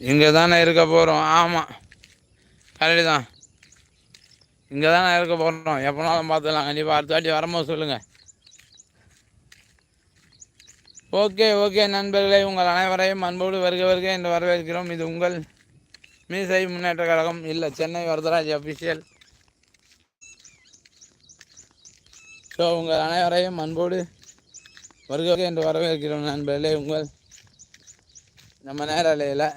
இங்கே தானே இருக்க போகிறோம் ஆமாம் கரெக்டு தான் இங்கே தானே இருக்க போகிறோம் எப்போனாலும் பார்த்துக்கலாம் கண்டிப்பாக அடுத்த வாட்டி வரும்போது சொல்லுங்கள் ஓகே ஓகே நண்பர்களே. உங்கள் அனைவரையும் அன்போடு வருக வருக என்று வரவேற்கிறோம். இது உங்கள் மீசை முன்னேற்ற கழகம். இல்லை சென்னை வரதராஜ் அஃபிஷியல் ஸோ உங்கள் அனைவரையும் அன்போடு வருக என்று வரவேற்கிறோம் நண்பர்களே. உங்கள் நம்ம நேரலையில்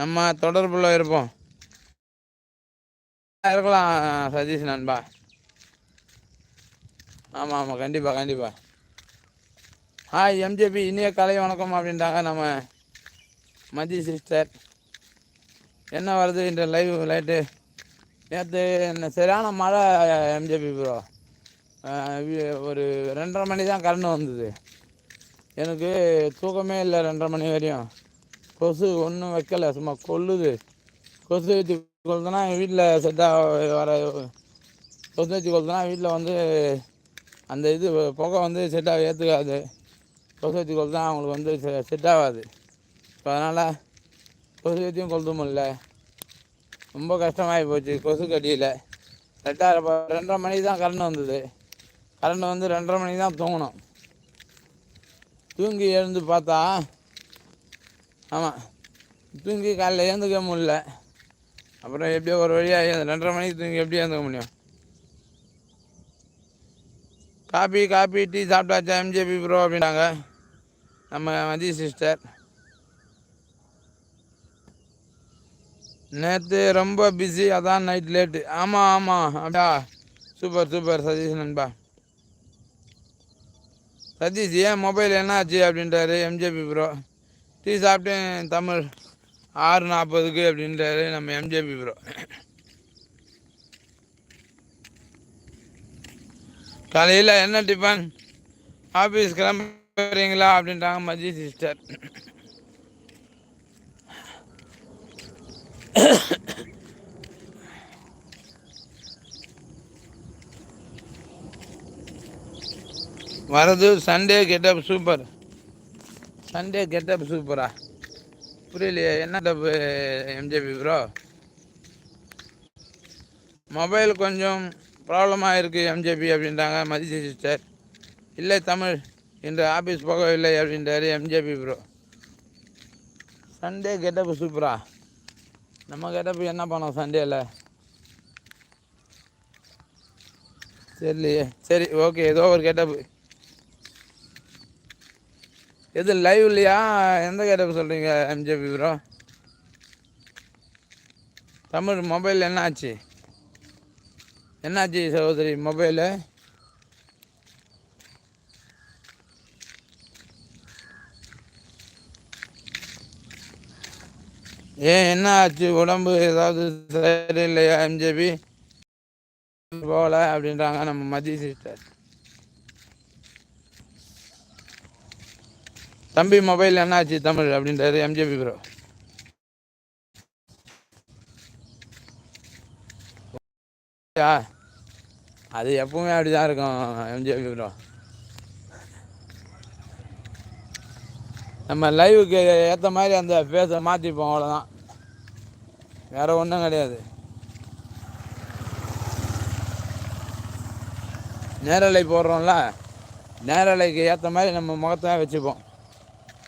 நம்ம தொடர்புல இருப்போம். இருக்கலாம் சதீஷ் நண்பா. ஆமாம் ஆமாம் கண்டிப்பாக கண்டிப்பாக ஹாய் எம்ஜேபி இனிய கலை வணக்கம் அப்படின்ட்டாங்க நம்ம மதி சிஸ்டர். என்ன வருது இந்த லைவ் லைட்டு நேற்று சரியான மழை எம்ஜேபி ப்ரோ ஒரு ரெண்டரை மணி தான் கரண்ட் வந்தது. எனக்கு தூக்கமே இல்லை ரெண்டரை மணி வரையும். கொசு ஒன்றும் வைக்கலை சும்மா கொல்லுது கொசு வச்சு கொளுதுனா வீட்டில் செட்டாக வர கொசு வச்சு கொளுதுனா வீட்டில் வந்து அந்த இது புகை வந்து செட்டாக ஏற்றுக்காது கொசு வச்சு கொளுத்துனா அவங்களுக்கு வந்து செட் ஆகாது இப்போ அதனால் கொசு வச்சியும் கொளுத்த முடியல. ரொம்ப கஷ்டமாகி போச்சு கொசு கட்டியில் ரெண்டாயிரம் ரெண்டரை மணிக்கு தான் கரண்ட் வந்தது. கரண்ட் வந்து ரெண்டரை மணிக்கு தான் தூங்கணும். தூங்கி எழுந்து பார்த்தா ஆமாம் தூங்கி காலையில் ஏந்துக்க முடியல. அப்புறம் எப்படியோ ஒரு வழியாக ரெண்டரை மணிக்கு தூங்கி எப்படி ஏந்துக்க முடியும். காப்பி காப்பி டீ சாப்பிட்டாச்சா எம்ஜேபி ப்ரோ அப்படின்னாங்க நம்ம மதி சிஸ்டர். நேற்று ரொம்ப பிஸி அதான் நைட் லேட்டு ஆமாம் ஆமாம் அப்படியா? சூப்பர் சூப்பர் சதீஷ் நண்பா. சதீஷ் ஏன் மொபைல் என்ன ஆச்சு அப்படின்றாரு எம்ஜேபி ப்ரோ டீ சாப்பிட்டேன் தமிழ். ஆறு நாற்பதுக்கு அப்படின்றாரு நம்ம எம்ஜேபி ப்ரோ காலையில் என்ன டிஃபன் ஆஃபீஸ் கிளம்புறீங்களா? அப்படின்றாங்க மஜி சிஸ்டர் வரது Sunday getup super Sunday getup சூப்பரா புரியலையே என்ன டப்பு எம்ஜேபி ப்ரோ மொபைல் கொஞ்சம் ப்ராப்ளமாக இருக்குது எம்ஜேபி அப்படின்றாங்க மதிசி சிஸ்டர் இல்லை தமிழ். இன்று ஆஃபீஸ் போகவில்லை அப்படின்றாரு எம்ஜேபி ப்ரோ சண்டே கெட்டப்பு சூப்பரா நம்ம கெட்டப்பு என்ன பண்ணோம் சண்டேயில் சரிலையே சரி ஓகே ஏதோ ஒரு கெட்டப்பு எது லைவ் இல்லையா? எந்த கேட்டப்ப சொல்கிறீங்க எம்ஜேபி ப்ரோ தமிழ் மொபைல் என்ன ஆச்சு? என்னாச்சு சகோதரி மொபைலு ஏன் என்ன ஆச்சு? உடம்பு ஏதாவது சரியில்லையா எம்ஜேபி போகல அப்படின்றாங்க நம்ம மதிய சிஸ்டர் தம்பி மொபைல் என்னாச்சு? தமிழ் அப்படின்றாரு எம்ஜேபி ப்ரோ அது எப்பவுமே அப்படிதான் இருக்கும் எம்ஜேபி ப்ரோ நம்ம லைவுக்கு ஏற்ற மாதிரி அந்த ஃபேஸை மாற்றிப்போம் அவ்வளோதான் வேறு ஒன்றும் கிடையாது. நேரலை போடுறோம்ல நேரலைக்கு ஏற்ற மாதிரி நம்ம முகத்தை வச்சுப்போம்.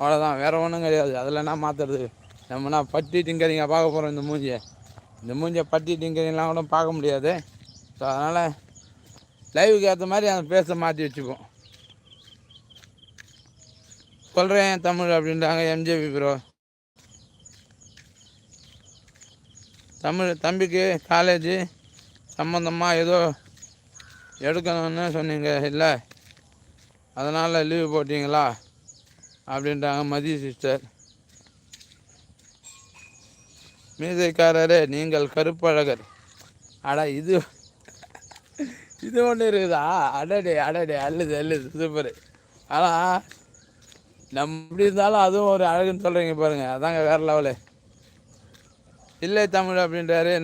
அவ்வளோதான் வேறு ஒன்றும் கிடையாது. அதில் என்ன மாற்றுறது நம்மனா பட்டி டிங்கரிங்க பார்க்க போகிறோம் இந்த மூஞ்சியை. இந்த மூஞ்சியை பட்டி டிங்கரிங்லாம் கூட பார்க்க முடியாது. ஸோ அதனால் லைவுக்கு ஏற்ற மாதிரி அந்த பேச மாற்றி வச்சுப்போம். சொல்கிறேன் தமிழ் அப்படின்றாங்க எம்ஜேபி ப்ரோ தமிழ் தம்பிக்கு காலேஜு சம்மந்தமாக ஏதோ எடுக்கணும்னு சொன்னீங்க இல்லை? அதனால் லீவு போட்டிங்களா? அப்படின்றாங்க மதிய சிஸ்டர். மீதைக்காரரே நீங்கள் கருப்பழகர். அடா இது இது ஒன்று இருக்குதா? அடடே அடடே அல்லது அல்லது சூப்பர் ஆனால் நம்ம இப்படி இருந்தாலும் அதுவும் ஒரு அழகுன்னு சொல்கிறீங்க பாருங்கள் அதாங்க வேறு லெவலு இல்லை தமிழ் அப்படின்றாரு. நம்ம